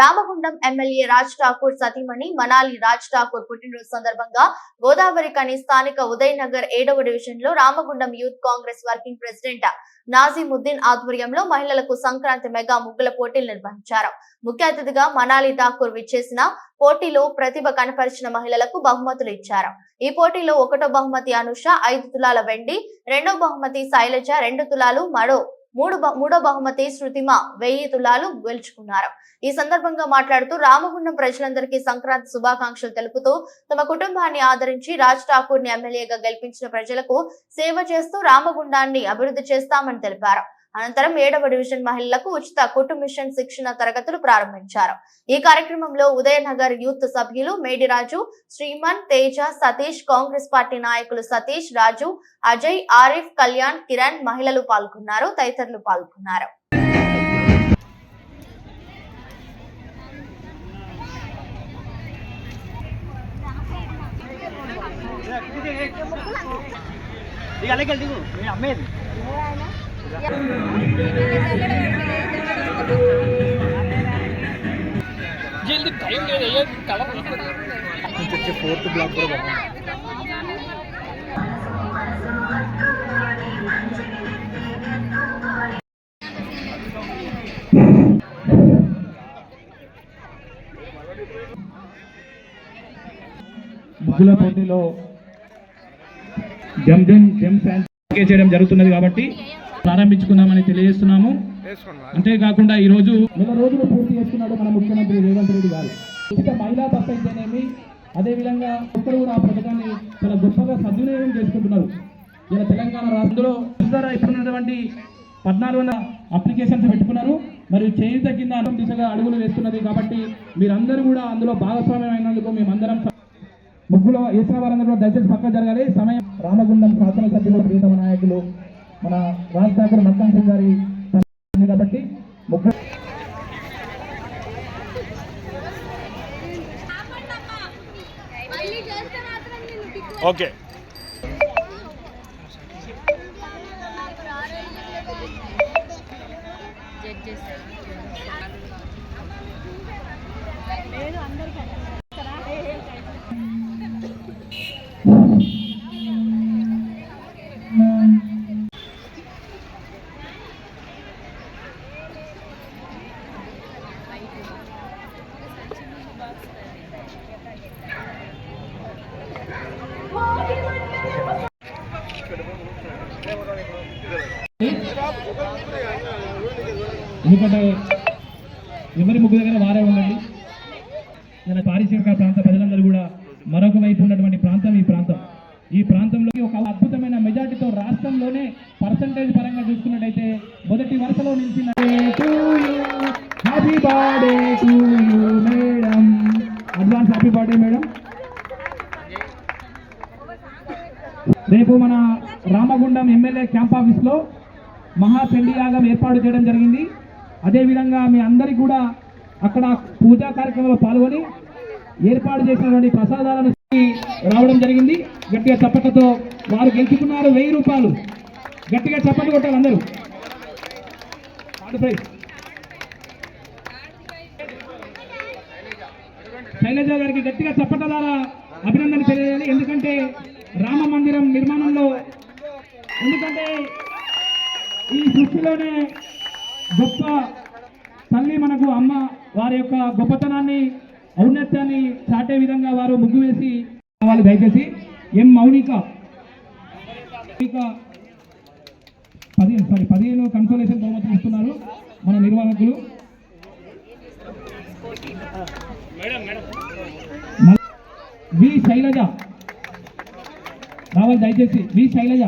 Ramagundam MLA Raj Thakur సతీమణి మనాలి రాజ్ ఠాకూర్ పుట్టినరోజు సందర్భంగా గోదావరి కని స్థానిక ఉదయ్ నగర్ ఏడవ డివిజన్లో Ramagundam youth Congress working president Nazimuddin ఆధ్వర్యంలో మహిళలకు సంక్రాంతి మెగా ముగ్గుల పోటీలు నిర్వహించారు. ముఖ్య అతిథిగా మనాలి ఠాకూర్ విచ్చేసిన పోటీలో ప్రతిభ కనపరిచిన మహిళలకు బహుమతులు ఇచ్చారు. ఈ పోటీలో ఒకటో బహుమతి అనుష ఐదు తులాల వెండి రెండో బహుమతి శైలజ రెండు తులాలు మరో మూడు బహు- మూడో బహుమతి శృతిమ వెయ్యి తులాలు గెలుచుకున్నారు. ఈ సందర్భంగా మాట్లాడుతూ రామగుండం ప్రజలందరికీ సంక్రాంతి శుభాకాంక్షలు తెలుపుతూ తమ కుటుంబాన్ని ఆదరించి రాజ్ ఠాకూర్ని ఎమ్మెల్యేగా గెలిపించిన ప్రజలకు సేవ చేస్తూ రామగుండాన్ని అభివృద్ధి చేస్తామని తెలిపారు. అనంతరం ఏడవ డివిజన్ మహిళలకు ఉచిత కుటు మిషన్ శిక్షణ తరగతులు ప్రారంభించారు. ఈ కార్యక్రమంలో ఉదయనగర్ యూత్ సభ్యులు మేడిరాజు శ్రీమన్ తేజ సతీష్ కాంగ్రెస్ పార్టీ నాయకులు సతీష్ రాజు అజయ్ ఆరిఫ్ కళ్యాణ్ కిరణ్ మహిళలు పాల్గొన్నారు తదితరులు పాల్గొన్నారు. ఇక అలాగే దిగు అమ్మేది ఫోర్త్ బ్లాక్ కూడా బాగుంది. ముగ్గుల పోటీలో జమ్ జమ్ జమ్ ఫ్యాన్స్ చేయడం జరుగుతున్నది కాబట్టి ప్రారంభించుకుందామని తెలియజేస్తున్నాము. అంతేకాకుండా ఈ రోజు నెల రోజులు పూర్తి చేస్తున్నాడు మన ముఖ్యమంత్రి రేవంత్ రెడ్డి గారు. ఉచిత మహిళా బస్ అయితేనేమి అదేవిధంగా ఒక్కరు కూడా ఆ పథకాన్ని చాలా గొప్పగా సద్వినియోగం చేసుకుంటున్నారు. ఇలా తెలంగాణ రాష్ట్రంలో చూస్తారా? ఇప్పుడున్నటువంటి పద్నాలుగు వందల అప్లికేషన్స్ పెట్టుకున్నారు. మరియు చేయుత కింద అన్నం దిశగా అడుగులు వేస్తున్నది కాబట్టి మీరందరూ కూడా అందులో భాగస్వామ్యం అయినందుకు మేమందరం ముగ్గులో వేసిన వారందరూ దయచేసి పక్క జరగాలి. సమయం రామగుండం శాసనసభ్యులు ప్రీతమ నాయకులు మన రాజ్ ఠాకూర్ మక్కన్ సింగ్ గారి కాబట్టి ఓకే లేదు అందరికీ ఎందుకంటే ఎవరి ముగ్గు దగ్గర వారే ఉండండి. మన పారిశ్రామిక ప్రాంత ప్రజలందరూ కూడా మరొక వైపు ఉన్నటువంటి ప్రాంతం ఈ ప్రాంతం. ఈ ప్రాంతంలోకి ఒక అద్భుతమైన మెజార్టీతో రాష్ట్రంలోనే పర్సంటేజ్ పరంగా చూసుకున్నట్టయితే మొదటి వరుసలో నిలిచిన happy birthday to you madam advance happy birthday madam రేపు మన రామగుండం ఎమ్మెల్యే క్యాంప్ ఆఫీస్లో మహాచండీయాగం ఏర్పాటు చేయడం జరిగింది. అదేవిధంగా మీ అందరికీ కూడా అక్కడ పూజా కార్యక్రమంలో పాల్గొని ఏర్పాటు చేసినటువంటి ప్రసాదాలను రావడం జరిగింది. గట్టిగా చప్పట్లతో వారు గెలుచుకున్నారు. వెయ్యి రూపాయలు. గట్టిగా చప్పట్లు కొట్టాలి అందరూ. శైలజ గారికి గట్టిగా చప్పట్ల ద్వారా అభినందన తెలియజేయాలి. ఎందుకంటే రామ మందిరం నిర్మాణంలో ఎందుకంటే ఈ సృష్టిలోనే గొప్ప తల్లి మనకు అమ్మ వారి యొక్క గొప్పతనాన్ని ఔన్నత్యాన్ని చాటే విధంగా వారు ముగ్గు వేసి వాళ్ళు దయచేసి ఎం మౌనిక పదిహేను సారీ పదిహేను కన్సోలేషన్ బహుమతులు ఇస్తున్నారు మన నిర్వాహకులు. వి శైలజ. రావాలి దయచేసి వి శైలజ.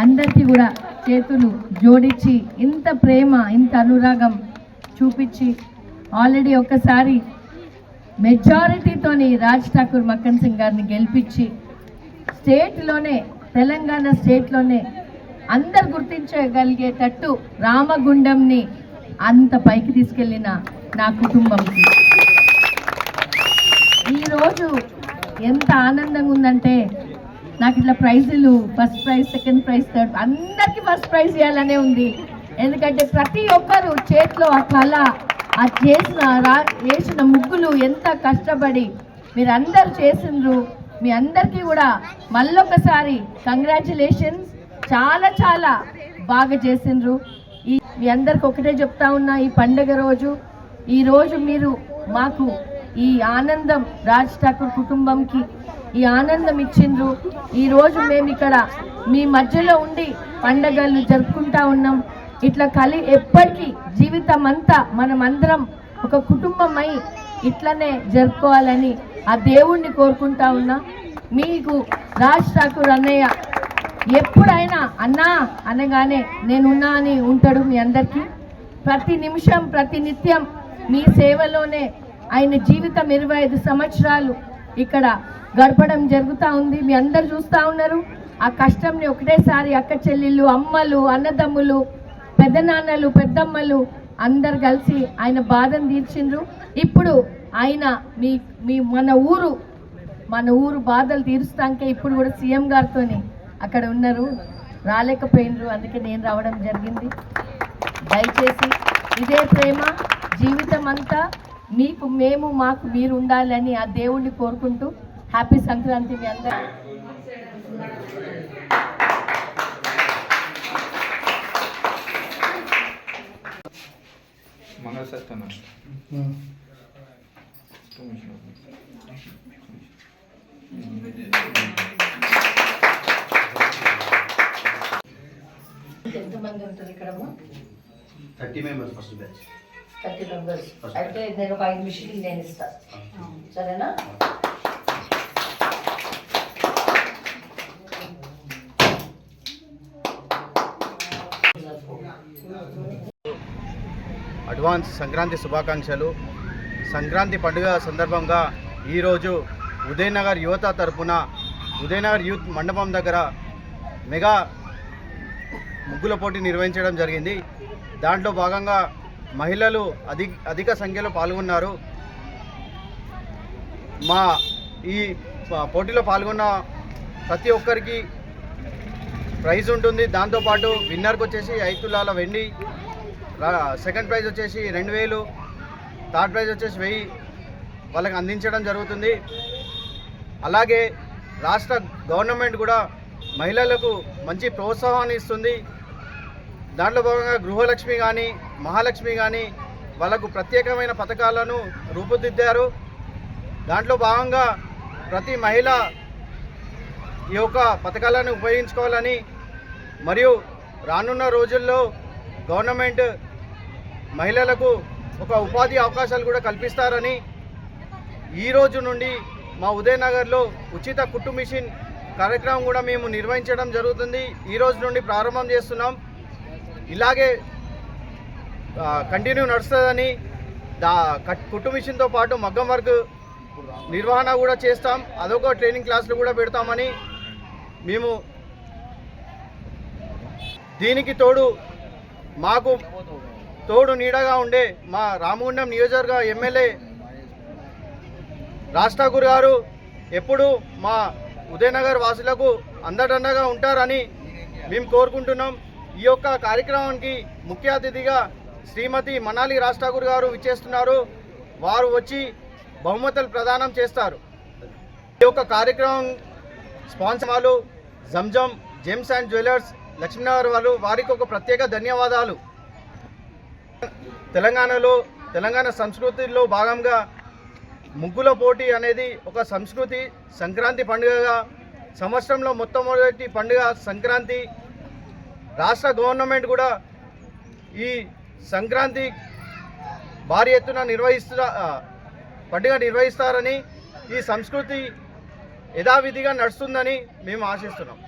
అందరికీ కూడా చేతులు జోడించి ఇంత ప్రేమ ఇంత అనురాగం చూపించి ఆల్రెడీ ఒకసారి మెజారిటీతోని రాజ్ ఠాకూర్ మక్కన్ సింగ్ గారిని గెలిపించి స్టేట్లోనే తెలంగాణ స్టేట్లోనే అందరు గుర్తించగలిగేటట్టు రామగుండంని అంత పైకి తీసుకెళ్ళిన నా కుటుంబంకి ఈరోజు ఎంత ఆనందంగా ఉందంటే నాకు ఇట్లా ప్రైజులు first prize second prize third అందరికీ ఫస్ట్ ప్రైజ్ ఇవ్వాలనే ఉంది. ఎందుకంటే ప్రతి ఒక్కరు చేతిలో ఆ కళ ఆ చేసిన రా వేసిన ముగ్గులు ఎంత కష్టపడి మీరందరూ చేసిండ్రు. మీ అందరికీ కూడా మళ్ళొకసారి కంగ్రాచులేషన్స్ చాలా చాలా బాగా చేసిండ్రు. ఈ మీ అందరికి ఒకటే చెప్తా ఉన్నా ఈ పండగ రోజు ఈ రోజు మీరు మాకు ఈ ఆనందం రాజ్ ఠాకూర్ కుటుంబంకి ఈ ఆనందం ఇచ్చిండ్రు. ఈరోజు మేము ఇక్కడ మీ మధ్యలో ఉండి పండగలు జరుపుకుంటా ఉన్నాం. ఇట్లా కలి ఎప్పటికీ జీవితం అంతా మనమందరం ఒక ఒక కుటుంబమై ఇట్లనే జరుపుకోవాలని ఆ దేవుణ్ణి కోరుకుంటా ఉన్నా. మీకు రాజ్ ఠాకూర్ అన్నయ్య ఎప్పుడైనా అన్నా అనగానే నేనున్నా అని ఉంటాడు మీ అందరికీ. ప్రతి నిమిషం ప్రతి నిత్యం మీ సేవలోనే ఆయన జీవితం ఇరవై ఐదు సంవత్సరాలు ఇక్కడ గడపడం జరుగుతూ ఉంది. మీ అందరు చూస్తూ ఉన్నారు. ఆ కష్టంని ఒకటేసారి అక్క చెల్లెళ్ళు అమ్మలు అన్నదమ్ములు పెద్దనాన్నలు పెద్దమ్మలు అందరు కలిసి ఆయన బాధను తీర్చిండ్రు. ఇప్పుడు ఆయన మీ మీ మన ఊరు మన ఊరు బాధలు తీరుస్తాకే ఇప్పుడు కూడా సీఎం గారితోని. అక్కడ ఉన్నారు. రాలేకపోయినరు. అందుకే నేను రావడం జరిగింది. దయచేసి ఇదే ప్రేమ జీవితం అంతా మీకు మేము మాకు మీరు ఉండాలని ఆ దేవుణ్ణి కోరుకుంటూ హ్యాపీ సంక్రాంతి మీ అందరూ Thank you. Thirty members first batch. Thirty members. అయితే నేను ఒక ఐదు మిషన్లు నేను ఇస్తాను సరేనా? అడ్వాన్స్ సంక్రాంతి శుభాకాంక్షలు. సంక్రాంతి పండుగ సందర్భంగా ఈరోజు ఉదయనగర్ యువత తరపున ఉదయనగర్ యూత్ మండపం దగ్గర మెగా ముగ్గుల పోటీ నిర్వహించడం జరిగింది. దాంట్లో భాగంగా మహిళలు అధిక అధిక సంఖ్యలో పాల్గొన్నారు. మా ఈ పోటీలో పాల్గొన్న ప్రతి ఒక్కరికి ప్రైజ్ ఉంటుంది. దాంతోపాటు విన్నర్కి వచ్చేసి ఐదు తులాల వెండి సెకండ్ ప్రైజ్ వచ్చేసి రెండు వేలు థర్డ్ ప్రైజ్ వచ్చేసి వెయ్యి వాళ్ళకి అందించడం జరుగుతుంది. అలాగే రాష్ట్ర గవర్నమెంట్ కూడా మహిళలకు మంచి ప్రోత్సాహాన్ని ఇస్తుంది. దాంట్లో భాగంగా గృహలక్ష్మి కానీ మహాలక్ష్మి కానీ వాళ్ళకు ప్రత్యేకమైన పథకాలను రూపుదిద్దారు. దాంట్లో భాగంగా ప్రతి మహిళ ఈ యొక్క పథకాలను ఉపయోగించుకోవాలని మరియు రానున్న రోజుల్లో గవర్నమెంట్ మహిళలకు ఒక ఉపాధి అవకాశాలు కూడా కల్పిస్తారని ఈ రోజు నుండి మా ఉదయనగర్లో ఉచిత కుట్టు మిషన్ కార్యక్రమం కూడా మేము నిర్వహించడం జరుగుతుంది. ఈ రోజు నుండి ప్రారంభం చేస్తున్నాం. ఇలాగే కంటిన్యూ నడుస్తుందని దా కట్ కుట్టు మిషన్తో పాటు మగ్గం వర్క్ నిర్వహణ కూడా చేస్తాం. అదొక ట్రైనింగ్ క్లాసులు కూడా పెడతామని మేము దీనికి తోడు మాకు తోడు నీడగా ఉండే మా రామగుండం నియోజకవర్గ ఎమ్మెల్యే రాజ్ ఠాకూర్ గారు ఎప్పుడు మా ఉదయనగర్ వాసులకు అందడండగా ఉంటారని మేము కోరుకుంటున్నాం. ఈ యొక్క కార్యక్రమానికి ముఖ్య అతిథిగా శ్రీమతి మనాలి రాజ్ ఠాకూర్ గారు విచ్చేస్తున్నారు. వారు వచ్చి బహుమతులు ప్రదానం చేస్తారు. ఈ యొక్క కార్యక్రమం sponsor Zamzam gems and jewellers Laxminagar వాళ్ళు వారికి ఒక ప్రత్యేక ధన్యవాదాలు. తెలంగాణలో తెలంగాణ సంస్కృతిలో భాగంగా ముగ్గుల పోటీ అనేది ఒక సంస్కృతి సంక్రాంతి పండుగగా సంవత్సరంలో మొట్టమొదటి పండుగ సంక్రాంతి. రాష్ట్ర గవర్నమెంట్ కూడా ఈ సంక్రాంతి భారీ ఎత్తున నిర్వహిస్తున్న పండుగ నిర్వహిస్తారని ఈ సంస్కృతి యథావిధిగా నడుస్తుందని మేము ఆశిస్తున్నాం.